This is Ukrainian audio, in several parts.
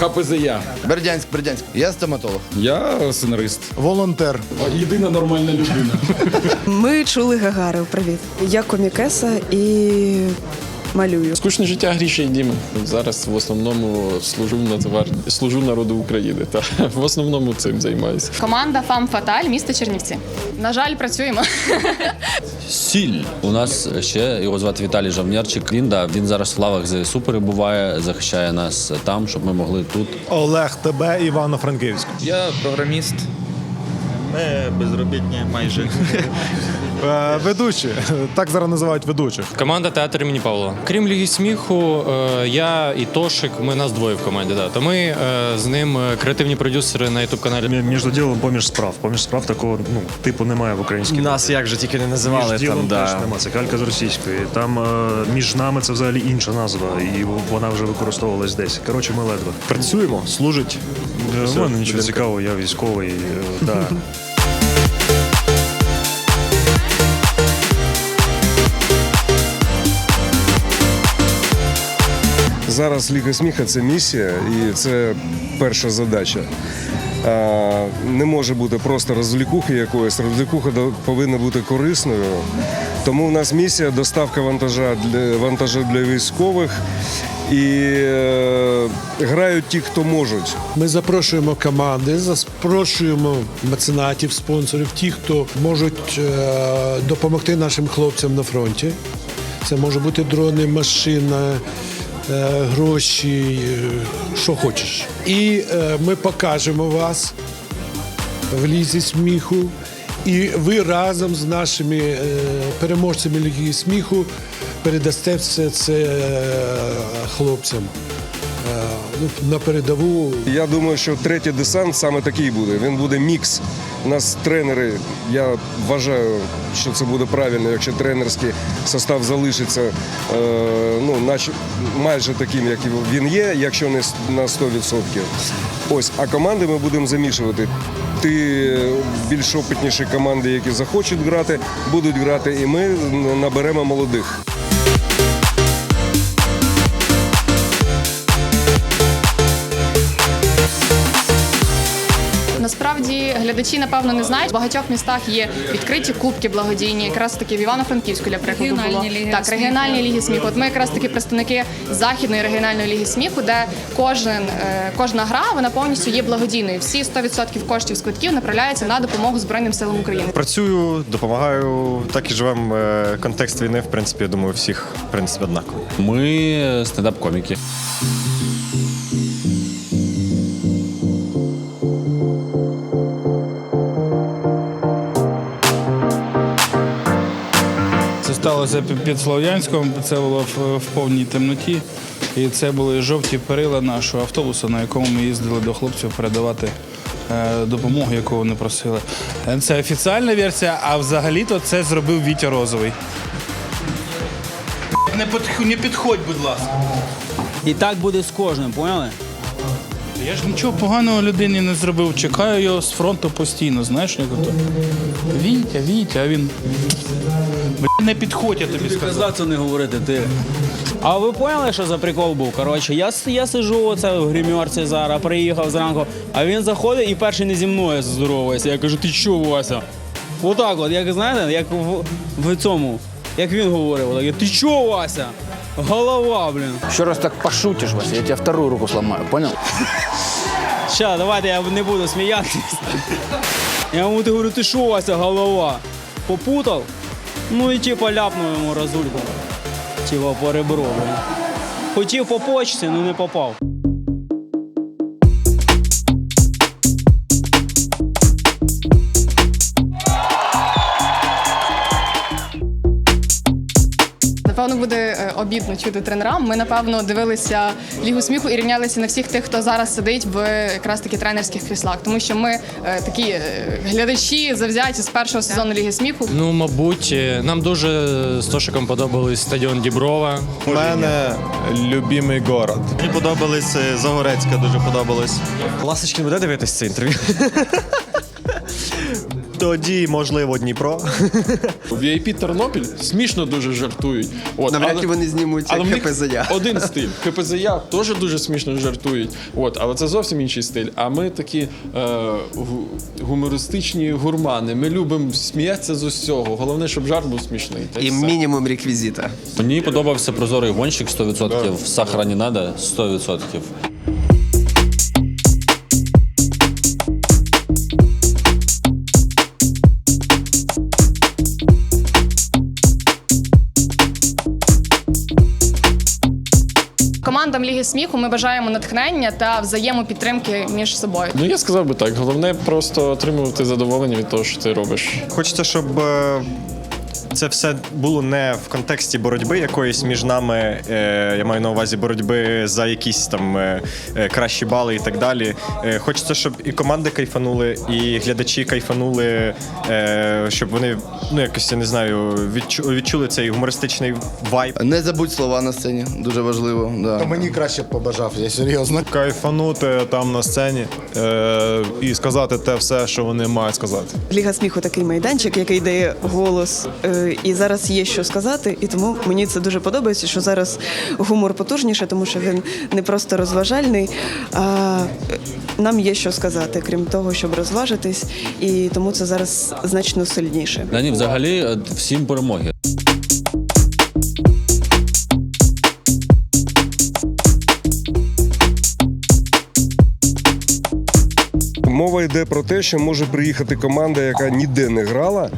ХПЗЯ. Бердянськ, Бердянськ. Я стоматолог. Я сценарист. Волонтер. Єдина нормальна людина. Ми чули Гагарів. Привіт. Я комікеса і малюю. Скучне життя Гріша і Діми. Зараз в основному служу в Нацгвардії, служу народу України. Та в основному цим займаюся. Команда Фам Фаталь, місто Чернівці. На жаль, працюємо. Сіль. У нас ще його звати Віталій Жавнярчик. Він да він зараз в лавах ЗСУ перебуває, захищає нас там, щоб ми могли тут. Олег тебе Івано-Франківськ. Я програміст. Ми безробітні майже. Е, ведучі. Так зараз називають ведучих. Команда театр імені Павла. Крім Ліги сміху, е, я і Тошик, ми нас двоє в команді. Да. То ми е, з ним е, креативні продюсери на ютуб каналі. Між ділом поміж справ. Поміж справ такого ну типу немає в українській. Нас як же тільки не називали між ділом там, теж да. нема. Це калька з російської. Там е, між нами це взагалі інша назва, і вона вже використовувалась десь. Коротше, ми ледве. Працюємо, служить. У мене нічого цікавого, я військовий. е, Да. Зараз Ліга сміха це місія і це перша задача. Не може бути просто розвлікухи якоїсь. Розвлікуха до- повинна бути корисною. Тому в нас місія доставка вантажа для вантажа для військових. І е, грають ті, хто можуть. Ми запрошуємо команди, запрошуємо меценатів, спонсорів, ті, хто можуть е, допомогти нашим хлопцям на фронті. Це може бути дрони, машина, гроші, е, що хочеш. І е, ми покажемо вас в лізі сміху. І ви разом з нашими е, переможцями Ліги сміху передасте все це е, хлопцям. Е, ну, на передову Я думаю, що третій десант саме такий буде. Він буде мікс. У нас тренери. Я вважаю, що це буде правильно, якщо тренерський состав залишиться е, ну, наче, майже таким, як він є, якщо не на 100%. Ось, а команди ми будемо замішувати. Ти більш опитніші команди, які захочуть грати, будуть грати, і ми наберемо молодих. Насправді глядачі, напевно, не знають. В багатьох містах є відкриті кубки благодійні. Якраз таки в Івано-Франківську, для прикладу, було ліги так, регіональні ліги сміху. От ми якраз таки представники західної регіональної ліги сміху, де кожен е, кожна гра вона повністю є благодійною. Всі 100% коштів з квитків направляються на допомогу Збройним силам України. Працюю, допомагаю, так і живемо. Е, Контекст війни, в принципі, я думаю, всіх в принципі однаково. Ми стендап-коміки. Сталося під- Слов'янськом, це було в, повній темноті. І це були жовті перила нашого автобуса, на якому ми їздили до хлопців передавати е, допомогу, яку вони просили. Е, Це офіціальна версія, а взагалі-то це зробив Вітя Розовий. Не підходь, будь ласка. І так буде з кожним, поняли? Я ж нічого поганого людині не зробив. Чекаю його з фронту постійно, знаєш, як ото. Вітя, Вітя, а він. Не підходь, я тобі сказав. Казав це не говорити, ти. А ви поняли, що за прикол був? Коротше, я, с- я сижу оце в гримерці зараз, приїхав зранку, а він заходить і перший не зі мною здоровається. Я кажу, ти що, Вася? Отак от, як знаєте, як в, в цьому, як він говорив, отак, я, ти що, Вася? Голова, блін. Ще раз так пошутиш, Вася, я тебе вторую руку сломаю, понял? Ща, давайте я не буду сміятися. Я йому ти говорю, ти що, Вася, голова? Попутав? Ну і типа ляпнув йому разульку. Типа по ребру. блін. Хотів по почці, ну не попав. Напевно, буде е, обідно чути тренерам. Ми напевно дивилися лігу сміху і рівнялися на всіх тих, хто зараз сидить в якраз таки тренерських кріслах, тому що ми е, такі е, глядачі завзяті з першого сезону ліги сміху. Ну, мабуть, е, нам дуже з Тошиком подобались стадіон Діброва. У мене любимий город. Мені подобались е, Загорецька, дуже подобалось. Ласочки, буде дивитися це інтерв'ю? Тоді, можливо, Дніпро. VIP Тернопіль смішно дуже жартують. От, Навряд чи вони знімуть але в них ХПЗЯ. Один стиль. ХПЗЯ теж дуже смішно жартують. От, але це зовсім інший стиль. А ми такі е, гумористичні гурмани. Ми любимо сміятися з усього. Головне, щоб жарт був смішний. Та І все. мінімум реквізита. Мені подобався прозорий гонщик 100%, сахара не надо 100%. Командам Ліги сміху ми бажаємо натхнення та взаємопідтримки між собою. Ну я сказав би так. Головне просто отримувати задоволення від того, що ти робиш. Хочеться, щоб е, це все було не в контексті боротьби якоїсь між нами. е, Я маю на увазі боротьби за якісь там е, е, кращі бали і так далі. Е, Хочеться, щоб і команди кайфанули, і глядачі кайфанули, е, щоб вони ну якось я не знаю, відчу- відчули цей гумористичний вайб. Не забудь слова на сцені, дуже важливо. Да. Мені краще б побажав, я серйозно. Кайфанути там на сцені е, і сказати те все, що вони мають сказати. Ліга сміху такий майданчик, який дає голос, е, і зараз є що сказати. І тому мені це дуже подобається, що зараз гумор потужніше, тому що він не просто розважальний, а е, нам є що сказати, крім того, щоб розважитись, і тому це зараз значно сильніше. Да ні, взагалі е, всім перемоги. Мова йде про те, що може приїхати команда, яка ніде не грала,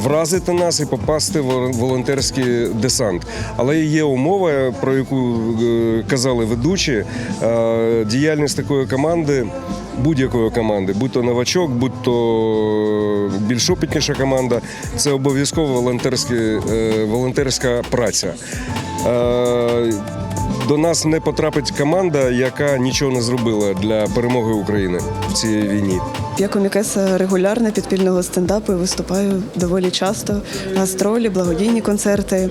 вразити нас і попасти в волонтерський десант. Але є умова, про яку е, казали ведучі, е, діяльність такої команди. Будь-якої команди, будь то новачок, будь то більш опитніша команда, це обов'язково е, волонтерська праця. До нас не потрапить команда, яка нічого не зробила для перемоги України в цій війні. Я комікеса регулярно підпільного стендапу і виступаю доволі часто. Гастролі, благодійні концерти,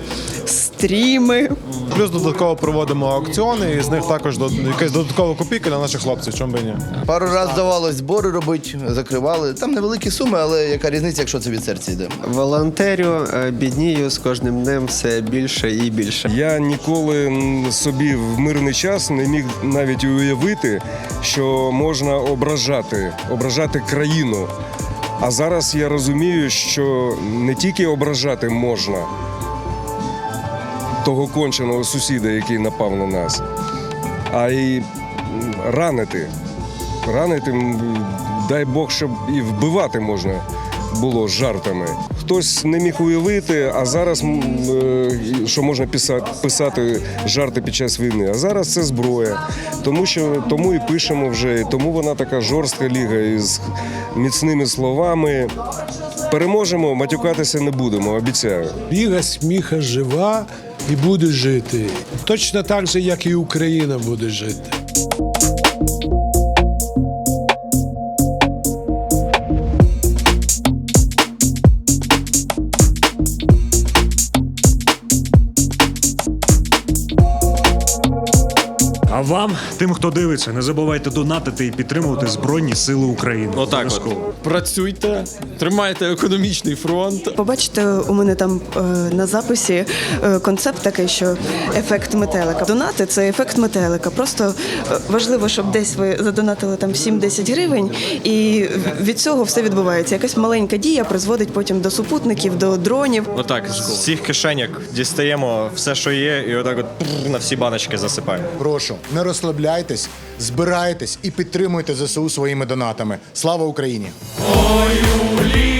стріми. Плюс додатково проводимо аукціони, і з них також до- якась додаткова копійка для наших хлопців, чому би ні. Пару разів здавалось збори робити, закривали. Там невеликі суми, але яка різниця, якщо це від серця йде. Волонтерю е, біднію з кожним днем все більше і більше. Я ніколи м, собі в мирний час не міг навіть уявити, що можна ображати, ображати країну. А зараз я розумію, що не тільки ображати можна того конченого сусіда, який напав на нас, а й ранити. Ранити, дай Бог, щоб і вбивати можна було жартами. Хтось не міг уявити, а зараз е, що можна писати, жарти під час війни. А зараз це зброя. Тому що тому і пишемо вже, тому вона така жорстка ліга із міцними словами. Переможемо, матюкатися не будемо, обіцяю. Ліга сміха жива і буде жити. Точно так же, як і Україна буде жити. А вам, тим, хто дивиться, не забувайте донатити і підтримувати Збройні Сили України. Отак, от. Обов'язково. працюйте, тримайте економічний фронт. Побачите, у мене там е, на записі е, концепт такий, що ефект метелика. Донати це ефект метелика. Просто е, важливо, щоб десь ви задонатили там 7-10 гривень, і від цього все відбувається. Якась маленька дія призводить потім до супутників, до дронів. Отак, з всіх кишеньок дістаємо все, що є, і отак от пр, на всі баночки засипаємо. Прошу, не розслабляйтесь, збирайтесь і підтримуйте ЗСУ своїми донатами. Слава Україні! Ой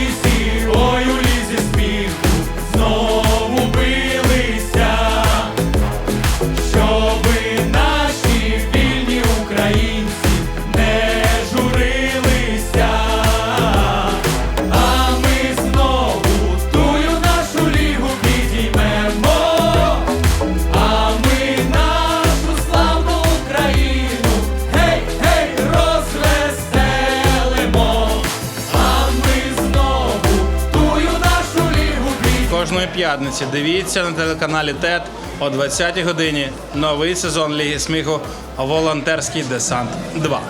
Кожної п'ятниці дивіться на телеканалі ТЕТ о 20-й годині новий сезон Ліги сміху Волонтерський десант 2.